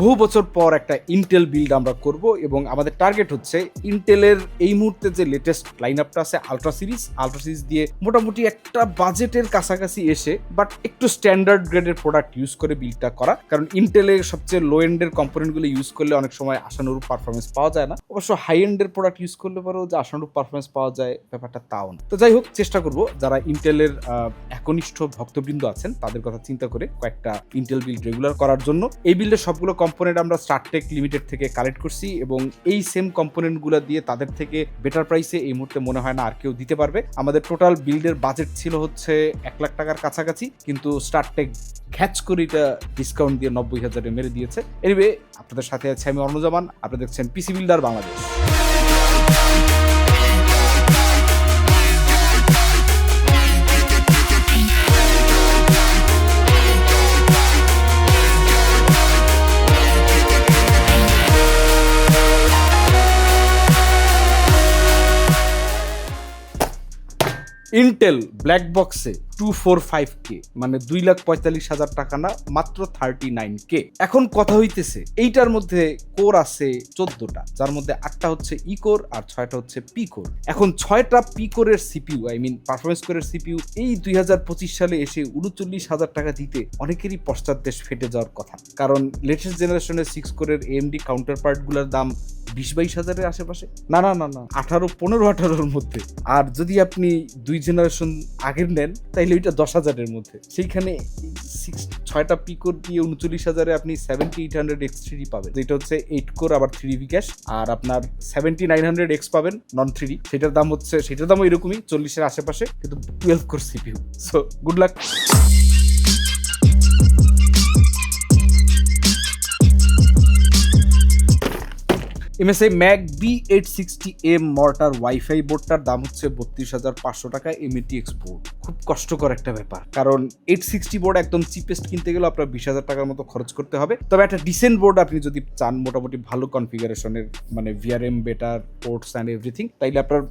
বহু বছর পর একটা ইন্টেল বিল্ড আমরা করব এবং আমাদের টার্গেট হচ্ছে ইন্টেলের এই মুহূর্তে যে লেটেস্ট লাইন আপটা আছে আলট্রা সিরিজ আলট্রা সিরিজ দিয়ে মোটামুটি একটা বাজেটের কাছাকাছি এসে বাট একটু স্ট্যান্ডার্ড গ্রেডের প্রোডাক্ট ইউজ করে বিল্ডটা করা। কারণ ইন্টেলের সবচেয়ে লো এন্ডের কম্পোনেন্টগুলো ইউজ করলে অনেক সময় আশানুরূপ পারফরমেন্স পাওয়া যায় না। অবশ্য হাই এন্ডের প্রোডাক্ট ইউজ করলে পরেও যে আশানুরূপ পারফরমেন্স পাওয়া যায়, ব্যাপারটা তাও না। তো যাই হোক, চেষ্টা করব যারা ইন্টেলের একনিষ্ঠ ভক্তবৃন্দ আছেন, তাদের কথা চিন্তা করে কয়েকটা ইন্টেল বিল্ড রেগুলার করার জন্য। এই বিল্ডের সবগুলো কম্পোনেন্ট আমরা স্টারটেক লিমিটেড থেকে কালেক্ট করছি এবং এই সেম কম্পোনেন্টগুলো দিয়ে তাদের থেকে বেটার প্রাইসে এই মুহূর্তে মনে হয় না আর কেউ দিতে পারবে। আমাদের টোটাল বিল্ডের বাজেট ছিল হচ্ছে এক লাখ টাকার কাছাকাছি, কিন্তু স্টারটেক ঘ্যাচ করে এটা ডিসকাউন্ট দিয়ে নব্বই হাজারে মেরে দিয়েছে। এনিওয়ে আপনাদের সাথে আছে আমি অর্ণজামান আপনারা দেখছেন PC builder Bangladesh Intel black বক্সে টু ফোর ফাইভ কে মানে দুই লাখ পঁয়তাল্লিশ হাজার টাকা না, মাত্র থার্টি নাইন কে এখন কথা হইতেছে, এইটার মধ্যে কোর আছে চোদ্দটা, যার মধ্যে আটটা হচ্ছে ই কোর আর ছয়টা হচ্ছে পি কোর এখন ছয়টা পি কোরের সিপিউ আই মিন পারফরমেন্স কোরের সিপিউ এই দুই হাজার পঁচিশ সালে এসে উনচল্লিশ হাজার টাকা দিতে অনেকেরই পশ্চাৎ দেশ ফেটে যাওয়ার কথা। কারণ লেটেস্ট জেনারেশনের সিক্স কোরের এমডি কাউন্টার পার্টগুলোর দাম বিশ বাইশ হাজারের আশেপাশে? না না না না। আঠারো, পনেরো, আঠারোর মধ্যে। আর যদি আপনি দুই জেনারেশন আগের নেন, তাইলে ওইটা দশ হাজারের মধ্যে। সেইখানে ছয়টা পিকোর দিয়ে উনচল্লিশ হাজারে আপনি seventy eight hundred X three পাবেন। যেটা হচ্ছে এইট কোর আবার থ্রি ভি ক্যাশ আর আপনার সেভেন্টি নাইন হান্ড্রেড এক্স পাবেন নন থ্রি সেটার দাম হচ্ছে, সেটার দামও এরকমই, চল্লিশের আশেপাশে, কিন্তু twelve core CPU so good luck MSI MAG B eight sixty M mortar wifi বোর্ডটার দাম হচ্ছে বত্রিশ হাজার পাঁচশো টাকা এমএটিএক্স বোর্ড খুব কষ্টকর একটা ব্যাপার। কারণ এইট সিক্সটি বোর্ড একদম চিপেস্ট কিনতে গেলে আপনার বিশ হাজার টাকার মতো খরচ করতে হবে। তবে একটা ডিসেন্ট বোর্ড আপনি যদি চান মোটামুটি ভালো কনফিগারেশনের মানে VRM better ports and everything তাইলে আপনার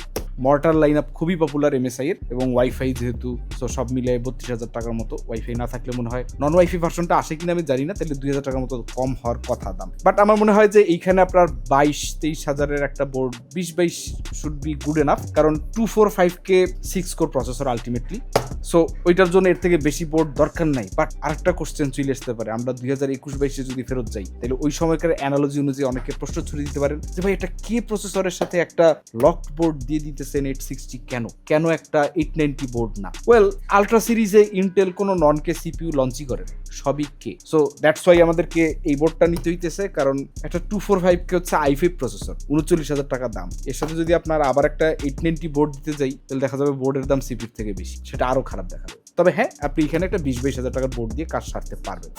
মর্টার লাইন আপ খুবই পপুলার এমএসআই এর এবং ওয়াইফাই যেহেতু সো সব মিলিয়ে বত্রিশ হাজার টাকার মতো ওয়াইফাই না থাকলে মনে হয় নন ওয়াইফাই ভার্সনটা আসে কিনা আমি জানি না তাহলে দুই হাজার টাকার মতো কম হওয়ার কথা দাম। বাট আমার মনে হয় যে এইখানে আপনার বাইশ তেইশ হাজারের একটা বোর্ড বিশ বাইশ শুড বি গুড এনাফ কারণ two four five K six core processor ultimately so ওইটার জন্য এর থেকে বেশি বোর্ড দরকার নাই। বাট আরেকটা কোশ্চেন চলে আসতে পারে। আমরা দুই হাজার একুশ বাইশে যদি ফেরত যাই, তাহলে ওই সময়কার অ্যানালজি অনুযায়ী অনেকে প্রশ্ন ছুড়ে দিতে পারেন যে, ভাই, এটা কে প্রসেসরের সাথে একটা লক বোর্ড দিয়ে দিতেছেন এইট সিক্সটি কেন? কেন একটা এইট নাইনটি বোর্ড না? ওয়েল আলট্রা সিরিজে ইন্টেল কোনো নন কে সিপিউ লঞ্চই করে সবই কে সো দ্যাটস ওয়াই আমাদেরকে এই বোর্ডটা নিতে হইতেছে। কারণ একটা টু ফোর ফাইভ কে হচ্ছে আই ফাইভ প্রসেসর উনচল্লিশ হাজার টাকা দাম। এর সাথে যদি আপনার আবার একটা এইট নাইনটি বোর্ড দিতে যাই, তাহলে দেখা যাবে বোর্ডের দাম সিপির থেকে বেশি। সেটা আরও খারাপ দেখাবে। তবে হ্যাঁ আপনি এখানে একটা বিশ বাইশ হাজার টাকার বোর্ড দিয়ে কাজ সারতে পারবেন।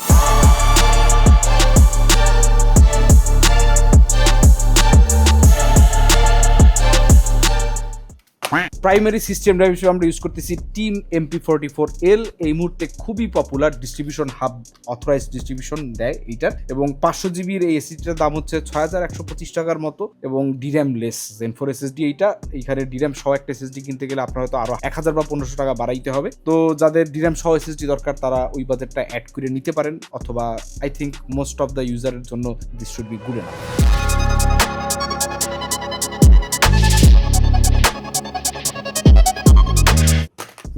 প্রাইমারি সিস্টেম ড্রাইভ হিসেবে আমরা ইউজ করতেছি team MP forty four L এই মুহূর্তে খুবই popular distribution hub authorise distribution দেয় এইটার। এবং পাঁচশো জিবির এই এসিটার দাম হচ্ছে ছয় হাজার একশো পঁচিশ টাকার মতো। এবং DRAM less gen four SSD এইটা। এইখানে ডির্যাম সহ একটা এসএসডি কিনতে গেলে আপনার হয়তো আরও এক হাজার বা পনেরোশো টাকা বাড়াইতে হবে। তো যাদের ডির্যাম সহ এসএসডি দরকার, তারা ওই বাজেটটা অ্যাড করে নিতে পারেন। অথবা I think most of the ইউজারের জন্য this should be good enough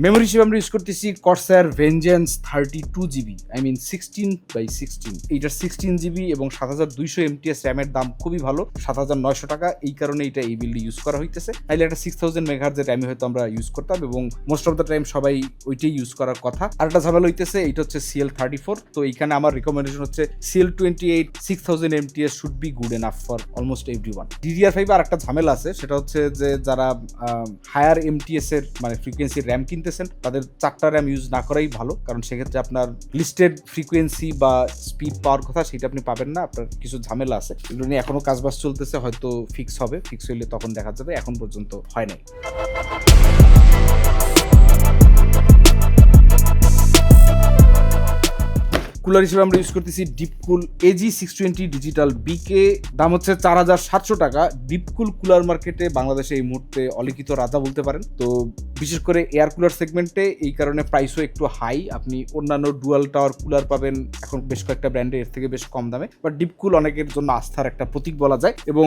memory হিসেবে আমরা ইউজ করতেছি Corsair Vengeance thirty two GB I mean sixteen by sixteen এইটার সিক্সটিন জিবি এবং সাত হাজার দুইশো এমটিএস র্যামের দাম খুবই ভালো, সাত হাজার নয়শো টাকা। এই কারণে এটা এই বিল্ডে ইউজ করা হইতেছে। তাইলে একটা সিক্স থাউজেন্ড মেঘার্জের র্যামে হয়তো আমরা ইউজ করতাম এবং মোস্ট অফ দ্য টাইম সবাই ওইটাই ইউজ করার কথা। আর একটা ঝামেলা হইতেছে, এইটা হচ্ছে সিএল থার্টি ফোর তো এইখানে আমার রিকমেন্ডেশন হচ্ছে CL twenty eight six thousand MTS should be good enough for almost everyone DDR five আর একটা ঝামেলা আছে, সেটা হচ্ছে যে যারা হায়ার এমটিএস এর মানে ফ্রিকোয়েন্সির র্যাম কিনতেছেন, তাদের চারটা র্যাম ইউজ না করাই ভালো, কারণ সেক্ষেত্রে আপনার লিস্টেড ফ্রিকোয়েন্সি বা স্পিড পাওয়ার কথা সেটা আপনি পাবেন না, আপনার কিছু ঝামেলা আছে। এগুলো নিয়ে এখনও কাজবাজ চলতেছে, হয়তো ফিক্স হবে ফিক্স হইলে তখন দেখা যাবে, এখন পর্যন্ত হয় নাই। কুলার হিসেবে আমরা ইউজ করতেছি DeepCool AG six twenty digital BK দাম হচ্ছে চার হাজার সাতশো টাকা। ডিপকুল কুলার মার্কেটে বাংলাদেশে এই মুহূর্তে অলিখিত রাজা বলতে পারেন। তো বিশেষ করে এয়ার কুলার সেগমেন্টে এই কারণে প্রাইসও একটু হাই আপনি অন্যান্য ডুয়াল টাওয়ার কুলার পাবেন এখন বেশ কয়েকটা ব্র্যান্ডে এর থেকে বেশ কম দামে। বাট ডিপকুল অনেকের জন্য আস্থার একটা প্রতীক বলা যায়। এবং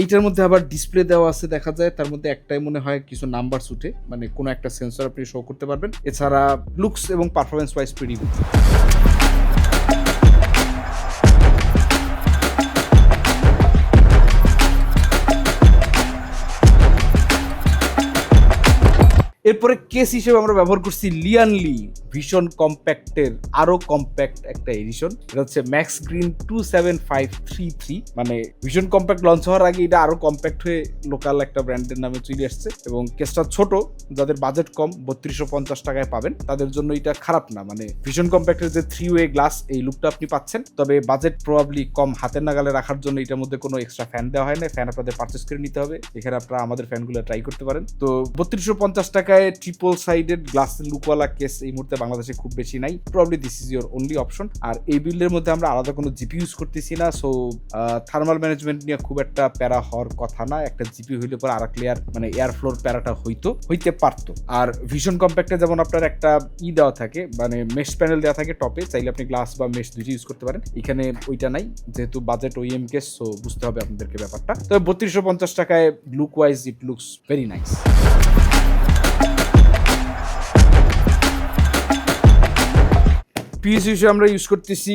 এইটার মধ্যে আবার ডিসপ্লে দেওয়া আছে দেখা যায়। তার মধ্যে একটাই মনে হয় কিছু নাম্বার উঠে। মানে কোনো একটা সেন্সর আপনি শো করতে পারবেন। এছাড়া লুকস এবং পারফরমেন্স ওয়াইজ প্রিটি এরপরে কেস হিসেবে আমরা ব্যবহার করছি লিয়ানলি ভীষণ কম্প্যাক্টের আরও কম্প্যাক্ট একটা এডিশন এটা হচ্ছে Max Green two seven five three three মানে ভীষণ কম্প্যাক্ট লঞ্চ হওয়ার আগে এটা আরও কম্প্যাক্ট হয়ে লোকাল একটা ব্র্যান্ডের নামে চলে আসছে। এবং কেসটা ছোট, যাদের বাজেট কম, বত্রিশশো পঞ্চাশ টাকায় পাবেন, তাদের জন্য এটা খারাপ না। মানে ভীষণ কম্প্যাক্টের যে থ্রি ওয়ে গ্লাস এই লুকটা আপনি পাচ্ছেন। তবে বাজেট প্রবাবলি কম হাতের নাগালে রাখার জন্য এটার মধ্যে কোনো এক্সট্রা ফ্যান দেওয়া হয় না। ফ্যান আপনাদের পারচেস করে নিতে হবে। এখানে আপনারা আমাদের ফ্যানগুলো ট্রাই করতে পারেন। তো বত্রিশশো পঞ্চাশ টাকায় ট্রিপল সাইডেড গ্লাস লুকওয়ালা কেস এই মুহূর্তে বাংলাদেশে খুব বেশি নাই। Probably this is your only option আর এই বিল্ডের মধ্যে আমরা আলাদা কোনো জিপি ইউজ করতেছি না। সো থার্মাল ম্যানেজমেন্ট নিয়ে খুব একটা প্যারা হওয়ার কথা না। একটা জিপি হইলে পরে আর লেয়ার মানে এয়ার ফ্লোর প্যারাটা হইতো, হইতে পারতো। আর ভীষণ কম্প্যাক্টে যেমন আপনার একটা ই দেওয়া থাকে মানে মেশ প্যানেল দেওয়া থাকে টপে চাইলে আপনি গ্লাস বা মেশ দুইটি ইউজ করতে পারেন। এখানে ওইটা নাই, যেহেতু বাজেট ওই এম কেস সো বুঝতে হবে আপনাদেরকে ব্যাপারটা। তবে বত্রিশশো পঞ্চাশ টাকায় look wise it looks very nice PSU হিসেবে আমরা ইউজ করতেছি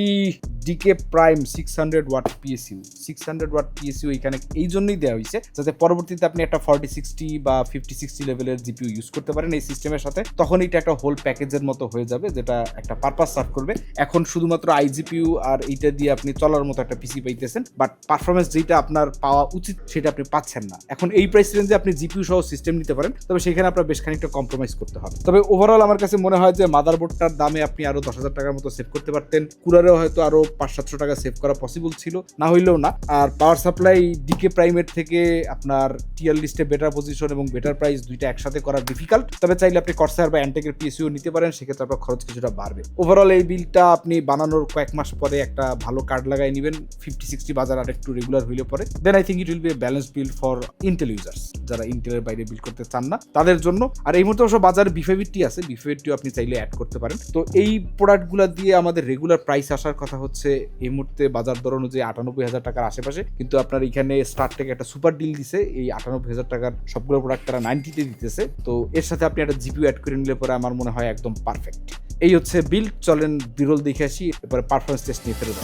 DK prime six hundred watt PSU six hundred watt PSU এখানে এই জন্যই দেওয়া হয়েছে যাতে পরবর্তীতে আপনি একটা ফর্টি সিক্সটি বা ফিফটি সিক্সটি লেভেলের জিপিউ ইউজ করতে পারেন এই সিস্টেমের সাথে। তখন এটা একটা হোল প্যাকেজের মতো হয়ে যাবে যেটা একটা পারপাস সার্ভ করবে। এখন শুধুমাত্র আইজিপিউ আর এইটা দিয়ে আপনি চলার মতো একটা পিসি পাইতেছেন বাট পারফরমেন্স যেটা আপনার পাওয়া উচিত সেটা আপনি পাচ্ছেন না। এখন এই প্রাইস রেঞ্জে আপনি জিপিউ সহ সিস্টেম নিতে পারেন, তবে সেখানে আপনার বেশ খানিকটা কম্প্রোমাইজ করতে হবে। তবে ওভারঅল আমার কাছে মনে হয় যে মাদারবোর্ডটার দামে আপনি আরও দশ হাজার টাকার মতো সেভ করতে পারতেন। কুলারেও হয়তো আরও পাঁচ সাতশো টাকা সেভ করা পসিবল ছিল, না হইলেও না। আর পাওয়ার সাপ্লাই ডিকে প্রাইমের থেকে আপনার টিয়ার লিস্টে বেটার পজিশন এবং বেটার প্রাইস দুইটা একসাথে করা ডিফিকাল্ট তবে চাইলে আপনি কর্সার বা অ্যান্টেকের পিএসইউ নিতে পারেন, সেক্ষেত্রে আপনার খরচ কিছুটা বাড়বে। ওভারঅল এই বিলটা আপনি বানানোর কয়েক মাস পরে একটা ভালো কার্ড লাগাই নেবেন ফিফটি সিক্সটি বাজার আর একটু রেগুলার হইলে পরে। Then I think it will be balance build for Intel users যারা ইন্টেলের বাইরে বিল করতে চান না, তাদের জন্য। আর এই মুহূর্তে অবশ্য বাজারে বিফেভিটি আছে বিফেভিটিও আপনি চাইলে অ্যাড করতে পারেন। তো এই প্রোডাক্টগুলো দিয়ে আমাদের রেগুলার প্রাইস আসার কথা হচ্ছে এই মুহূর্তে বাজার দর অনুযায়ী আটানব্বই হাজার টাকার আশেপাশে। কিন্তু আপনার এখানে স্টার থেকে একটা সুপার ডিল দিছে। এই আটানব্বই হাজার টাকার সবগুলো প্রোডাক্ট তারা নাইনটিতে দিতেছে। তো এর সাথে আপনি একটা জিপিউ অ্যাড করে নিলে পরে আমার মনে হয় একদম পারফেক্ট এই হচ্ছে বিল চলেন বিরল দেখে আসি, এরপরে পারফরমেন্স টেস্ট নিয়ে ফেরত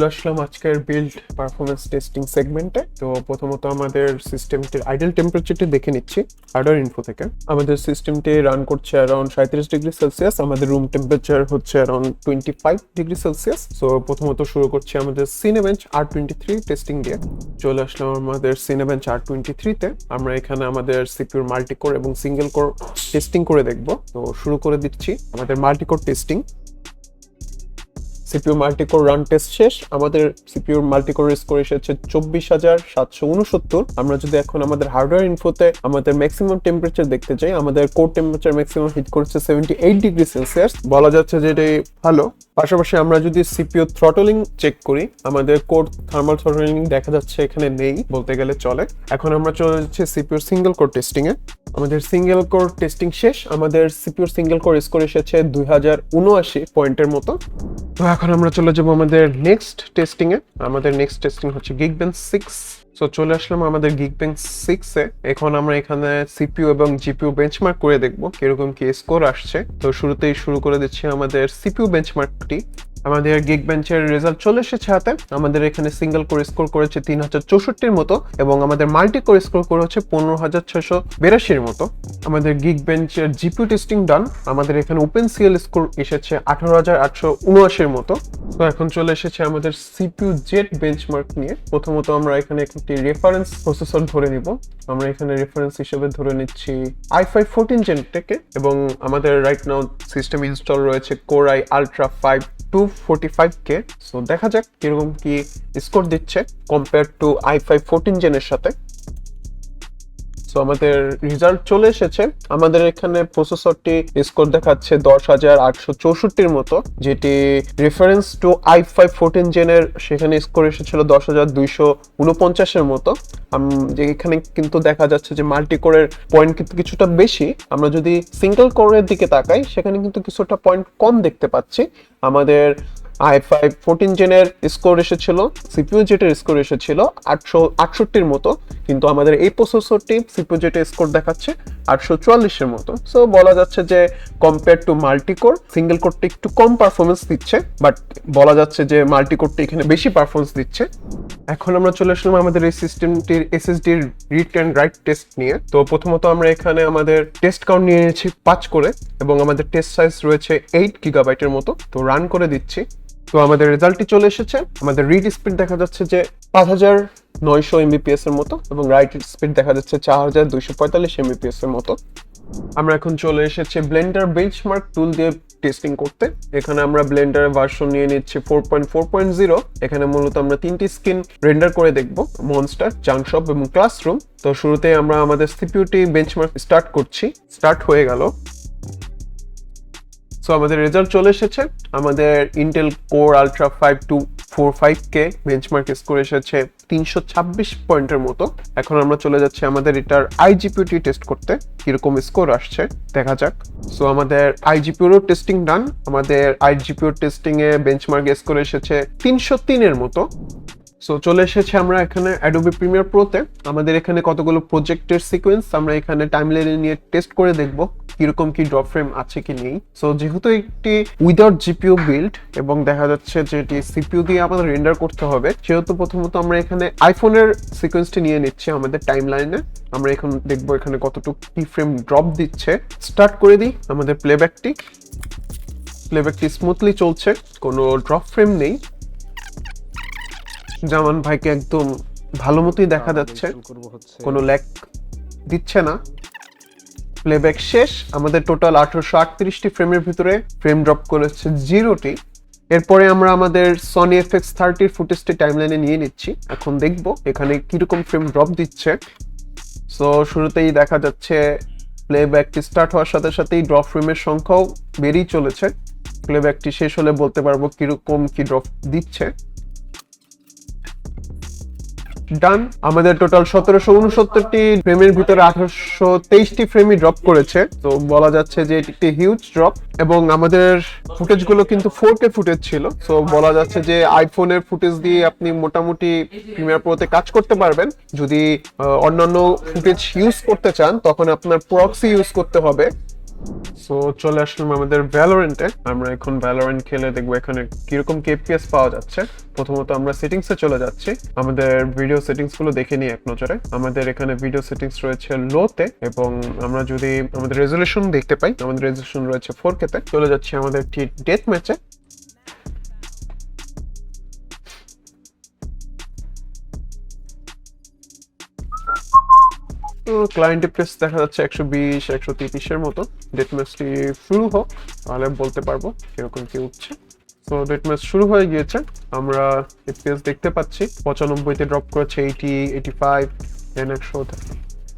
চলে আসলাম আজকের বিল্ড পারফরমেন্স টেস্টিং সেগমেন্টে তো প্রথমত আমাদের সিস্টেমটির আইডল টেম্পারেচারটি দেখে নিচ্ছি হার্ডওয়্যার ইনফো থেকে। আমাদের সিস্টেমটি রান করছে অ্যারাউন্ড সাঁত্রিশ ডিগ্রি সেলসিয়াস আমাদের রুম টেম্পারেচার হচ্ছে around twenty five degree Celsius so প্রথমত শুরু করছি আমাদের Cinebench R twenty three testing দিয়ে। চলে আসলাম আমাদের সিনেবেঞ্চ আর টোয়েন্টি থ্রিতে আমরা এখানে আমাদের সিপিউর মাল্টিকোর এবং সিঙ্গেল কোর টেস্টিং করে দেখব। তো শুরু করে দিচ্ছি আমাদের multicore testing CPU multicore run test শেষ। আমাদের সিপিউর মাল্টিকোর স্কোর এসেছে চব্বিশ হাজার সাতশো উনসত্তর। আমরা যদি এখন আমাদের হার্ডওয়্যার ইনফোতে আমাদের ম্যাক্সিমাম টেম্পারেচার দেখতে চাই আমাদের কোর টেম্পারেচার ম্যাক্সিমাম হিট করছে সেভেন্টি এইট ডিগ্রি সেলসিয়াস বলা যাচ্ছে যে এটাই ভালো। পাশাপাশি আমরা যদি সিপিইউ থ্রটলিং চেক করি, আমাদের কোর থার্মাল থ্রটলিং দেখা যাচ্ছে এখানে নেই বলতে গেলে চলে। এখন আমরা চলে যাচ্ছি সিপিইউ সিঙ্গেল কোর টেস্টিং এ। আমাদের সিঙ্গেল কোর টেস্টিং শেষ। আমাদের সিপিইউ সিঙ্গেল কোর স্কোর এসেছে দুই হাজার উনআশি পয়েন্টের মতো। তো এখন আমরা চলে যাব আমাদের নেক্সট টেস্টিং এ। আমাদের নেক্সট টেস্টিং হচ্ছে গিগ বেঞ্চ সিক্স সো চলে আসলাম আমাদের গিগ বেঞ্চ সিক্সে এখন আমরা এখানে সিপিউ এবং জিপিইউ বেঞ্চমার্ক করে দেখব কীরকম কি স্কোর আসছে। তো শুরুতেই শুরু করে দিচ্ছি আমাদের সিপিউ বেঞ্চমার্কটি আমাদের গিগ বেঞ্চের রেজাল্ট চলে এসেছে হাতে। আমাদের এখানে সিঙ্গেল কোর স্কোর করেছে তিন হাজার চৌষট্টির মতো এবং আমাদের মাল্টি কোর স্কোর করে হচ্ছে পনেরো হাজার ছয়শো বিরাশির মতো। আমাদের গিগ বেঞ্চের জিপিউ টেস্টিং ডান আমাদের এখানে ওপেন সিএল স্কোর এসেছে আঠারো হাজার আটশো উনআশির মতো। তো এখন চলে এসেছে আমাদের সিপিউ জেট বেঞ্চমার্ক নিয়ে। প্রথমত আমরা এখানে একটি রেফারেন্স প্রসেসর ধরে নিব। আমরা এখানে রেফারেন্স হিসেবে ধরে নিচ্ছি আই ফাইভ ফোরটিন জেনটেকে এবং আমাদের রাইট নাও সিস্টেম ইনস্টল রয়েছে core I ultra five two forty five K so দেখা যাক কীরকম কি স্কোর দিচ্ছে compare to I five fourteen জেনের সাথে। আমাদের রেজাল্ট চলে এসেছে। আমাদের এখানে প্রসেসরটি স্কোর দেখাচ্ছে দশ হাজার আটশো চৌষট্টির মতো, যেটি reference to I five fourteen জেনের সেখানে স্কোর এসেছিল দশ হাজার দুইশো উনপঞ্চাশের মতো। যে এখানে কিন্তু দেখা যাচ্ছে যে মাল্টি কোরের পয়েন্ট কিন্তু কিছুটা বেশি। আমরা যদি সিঙ্গেল কোরের দিকে তাকাই, সেখানে কিন্তু কিছুটা পয়েন্ট কম দেখতে পাচ্ছি। আমাদের আই ফাইভ ফোরটিন জেনের স্কোর এসেছিল সিপিউ জেটের স্কোর এসেছিল আটশো, আটষট্টির মতো, কিন্তু আমাদের এই প্রসেসরটি সিপিউ জেটের স্কোর দেখাচ্ছে আটশো চুয়াল্লিশের মতো। সো বলা যাচ্ছে যে কম্পেয়ার টু মাল্টিকোর সিঙ্গেল কোরটি একটু কম পারফরমেন্স দিচ্ছে বাট বলা যাচ্ছে যে মাল্টিকোরটি এখানে বেশি পারফরমেন্স দিচ্ছে। এখন আমরা চলে আসলাম আমাদের এই সিস্টেমটির এসএসডির রিড অ্যান্ড রাইট টেস্ট নিয়ে। তো প্রথমত আমরা এখানে আমাদের টেস্ট কাউন্ট নিয়ে নিয়েছি পাঁচ করে, এবং আমাদের টেস্ট সাইজ রয়েছে এইট গিগাবাইটের মতো। তো রান করে দিচ্ছি। তো আমাদের রেজাল্টটি চলে এসেছে। আমাদের রিড স্পিড দেখা যাচ্ছে যে পাঁচ হাজার নয়শো এমবিপিএস এর মতো এবং রাইট স্পিড দেখা যাচ্ছে চার হাজার দুইশো পঁয়তাল্লিশ এমবিপিএস এর মতো। আমরা এখন চলে এসেছি ব্লেন্ডার বেঞ্চমার্ক টুল দিয়ে টেস্টিং করতে। এখানে আমরা ব্লেন্ডার ভার্সন নিয়ে নিচ্ছি four point four point zero এখানে মূলত আমরা তিনটি স্ক্রিন রেন্ডার করে দেখব মনস্টার জাংশপ এবং ক্লাসরুম তো শুরুতে আমরা আমাদের সিপিউটি বেঞ্চমার্ক স্টার্ট করছি। স্টার্ট হয়ে গেল। সো আমাদের রেজাল্ট চলে এসেছে। আমাদের Intel core ultra five two four five K benchmark score এসেছে তিনশো ছাব্বিশ পয়েন্টের মতো। এখন আমরা চলে যাচ্ছি আমাদের এটার আইজিপিউটি টেস্ট করতে। কীরকম স্কোর আসছে, দেখা যাক। সো আমাদের আইজিপিউরও টেস্টিং ডান আমাদের আইজিপিউর টেস্টিং এ বেঞ্চমার্ক স্কোর এসেছে তিনশো তিনের মতো। সো চলে এসেছে আমরা এখানে অ্যাডোবি প্রিমিয়ার প্রোতে আমাদের এখানে কতগুলো প্রজেক্টের সিকোয়েন্স আমরা এখানে টাইম টাইমলাইনে নিয়ে টেস্ট করে দেখব কীরকম কি ড্রপ ফ্রেম আছে কি নেই। সো যেহেতু একটি উইদাউট জিপিও বিল্ড এবং দেখা যাচ্ছে যে এটি সিপিইউ দিয়ে আমাদের রেন্ডার করতে হবে, সেহেতু প্রথমত আমরা এখানে আইফোনের সিকোয়েন্সটি নিয়ে নিচ্ছি আমাদের টাইমলাইনে আমরা এখন দেখব এখানে কতটুকু কি ফ্রেম ড্রপ দিচ্ছে। স্টার্ট করে দিই আমাদের প্লেব্যাকটি প্লেব্যাকটি স্মুথলি চলছে, কোনো ড্রপ ফ্রেম নেই। জামান ভাইকে একদম ভালো মতোই দেখা যাচ্ছে। কোনো ল্যাক দিচ্ছে না। প্লেব্যাক শেষ। আমাদের টোটাল আঠারোশো আটত্রিশটি ফ্রেমের ভিতরে ফ্রেম ড্রপ করেছে জিরোটি এরপরে আমরা আমাদের সনি এফএক্স থার্টির ফুটেজটি টাইমলাইনে নিয়ে নিচ্ছি। এখন দেখব এখানে কীরকম ফ্রেম ড্রপ দিচ্ছে। সো শুরুতেই দেখা যাচ্ছে প্লেব্যাকটি স্টার্ট হওয়ার সাথে সাথেই ড্রপ ফ্রেমের সংখ্যাও বেড়েই চলেছে। প্লেব্যাকটি শেষ হলে বলতে পারব কীরকম কি ড্রপ দিচ্ছে। ডান। আমাদের টোটাল সতেরোশো উনসত্তরটি ফ্রেমের ভিতরে আঠারোশো তেইশটি ফ্রেমই ড্রপ করেছে। তো বলা যাচ্ছে যে এটি একটি হিউজ ড্রপ এবং আমাদের ফুটেজগুলো কিন্তু ফোর কে ফুটেজ ছিল। তো বলা যাচ্ছে যে আইফোনের ফুটেজ দিয়ে আপনি মোটামুটি প্রিমিয়ার প্রোতে কাজ করতে পারবেন। যদি অন্যান্য ফুটেজ ইউজ করতে চান, তখন আপনার প্রক্সি ইউজ করতে হবে। সো চলে আসলাম আমাদের ভ্যালোরেন্টে আমরা এখন ভ্যালোরেন্ট খেলে দেখব এখানে কীরকম কেপিএস পাওয়া যাচ্ছে। প্রথমত আমরা সেটিংস চলে যাচ্ছি। আমাদের ভিডিও সেটিংসগুলো দেখে নিই এক নজরে। আমাদের এখানে ভিডিও সেটিংস রয়েছে লোতে এবং আমরা যদি আমাদের রেজুলেশন দেখতে পাই, আমাদের রেজুলেশন রয়েছে ফোর কেতে চলে যাচ্ছি আমাদের ঠিক ডেথ ম্যাচে ক্লায়েন্ট প্রেস দেখা যাচ্ছে একশো বিশ, একশো তিরিশের মতো। ডেট ম্যাচটি শুরু হোক, তাহলে বলতে পারব কীরকম কি উঠছে। তো ডেট ম্যাচ শুরু হয়ে গিয়েছে, আমরা এফপিএস দেখতে পাচ্ছি। পঁচানব্বইতে ড্রপ করেছে এইটি এইটি ফাইভ দেন একশো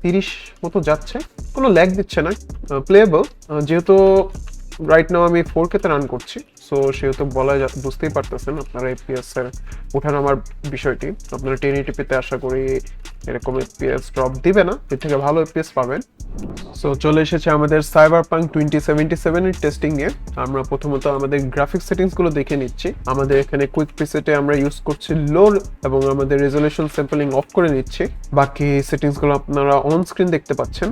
তিরিশ মতো যাচ্ছে। কোনো ল্যাগ দিচ্ছে না প্লেয়েবল যেহেতু রাইট নাও আমি ফোর কেতে রান করছি সো সেহেতু বলা বুঝতেই পারতেছেন আপনারা এফপিএস এর ওঠানামার বিষয়টি। আপনারা টেন এটিপিতে আশা করি এরকম এফপিএস ড্রপ দিবে না, এর থেকে ভালো এফপিএস পাবেন। সো চলে এসেছে আমাদের সাইবার পাঙ্ক টোয়েন্টি সেভেন্টি সেভেনের টেস্টিং নিয়ে। আমরা প্রথমত আমাদের গ্রাফিক্স সেটিংসগুলো দেখে নিচ্ছি। আমাদের এখানে কুইক প্রিসেটে আমরা ইউজ করছি লো এবং আমাদের রেজলিউশন স্যাম্পলিং অফ করে নিচ্ছি। বাকি সেটিংসগুলো আপনারা অন স্ক্রিন দেখতে পাচ্ছেন।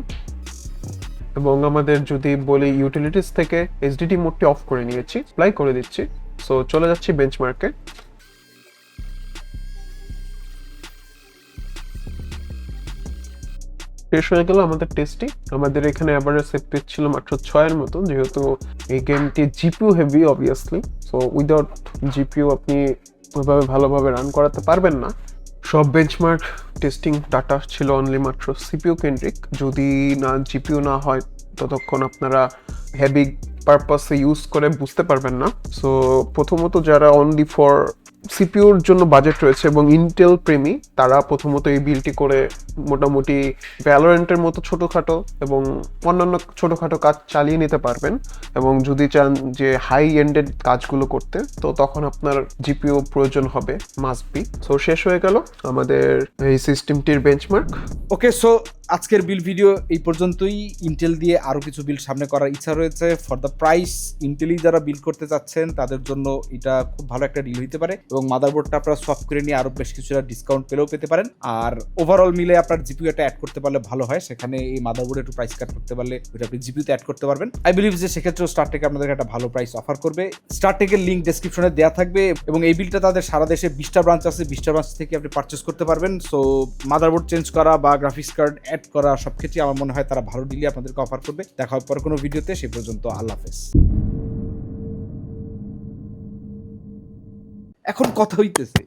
এবং আমাদের যদি বলি ইউটিলিটিস থেকে এইচডিডি মোডটি অফ করে নিয়েছি অ্যাপ্লাই করে দিচ্ছি। সো চলে যাচ্ছি বেঞ্চমার্কে শেষ হয়ে গেল আমাদের টেস্টটি আমাদের এখানে অ্যাভারেজ সেফটিস ছিল মাত্র ছয়ের মতো যেহেতু এই গেমটি GPU heavy obviously so without GPU আপনি ওইভাবে ভালোভাবে রান করাতে পারবেন না। সব বেঞ্চমার্ক টেস্টিং ডাটা ছিল অনলি মাত্র সিপিউ কেন্দ্রিক। যদি না জিপিউ না হয়, ততক্ষণ আপনারা হেভি পারপাসে ইউজ করে বুঝতে পারবেন না। সো প্রথমত যারা অনলি ফর সিপিউর জন্য বাজেট রয়েছে এবং ইন্টেল প্রেমী, তারা প্রথমত এই বিলটি করে মোটামুটি ভ্যালোরেন্টের মতো ছোটোখাটো এবং অন্যান্য ছোটোখাটো কাজ চালিয়ে নিতে পারবেন এবং যদি চান যে হাই এন্ডেড কাজগুলো করতে, তো তখন আপনার জিপিও প্রয়োজন হবে মাস্ট বি সো শেষ হয়ে গেল আমাদের এই সিস্টেমটির বেঞ্চমার্ক ওকে সো আজকের বিল ভিডিও এই পর্যন্তই। ইন্টেল দিয়ে আরও কিছু বিল সামনে করার ইচ্ছা রয়েছে। ফর দ্য প্রাইস ইন্টেলই যারা বিল করতে চাচ্ছেন, তাদের জন্য এটা খুব ভালো একটা ডিল হইতে পারে। এবং মাদারবোর্ডটা আপনারা সফট করে নিয়ে আরও বেশ কিছুটা ডিসকাউন্ট পেলেও পেতে পারেন। আর ওভারঅল মিলে আপনার জিপিউটা অ্যাড করতে পারলে ভালো হয়। সেখানে এই মাদারবোর্ডে একটু প্রাইস কাট করতে পারলে ওটা আপনি জিপিউতে অ্যাড করতে পারবেন। আই বিলিভ যে সেক্ষেত্রেও স্টারটেক আপনাদেরকে একটা ভালো প্রাইস অফার করবে। স্টারটেকের লিঙ্ক ডেসক্রিপশনে দেওয়া থাকবে এবং এই বিলটা তাদের সারা দেশে বিশটা ব্রাঞ্চ আছে। বিশটা ব্রাঞ্চ থেকে আপনি পারচেস করতে পারবেন। সো মাদারবোর্ড চেঞ্জ করা বা গ্রাফিক্স কার্ড অ্যাড করা সব ক্ষেত্রে আমার মনে হয় তারা ভালো ডিলই আপনাদেরকে অফার করবে। দেখা হবে পরে কোনো ভিডিওতে সে পর্যন্ত আল্লাহ হাফেজ। এখন কথা হইতেছে।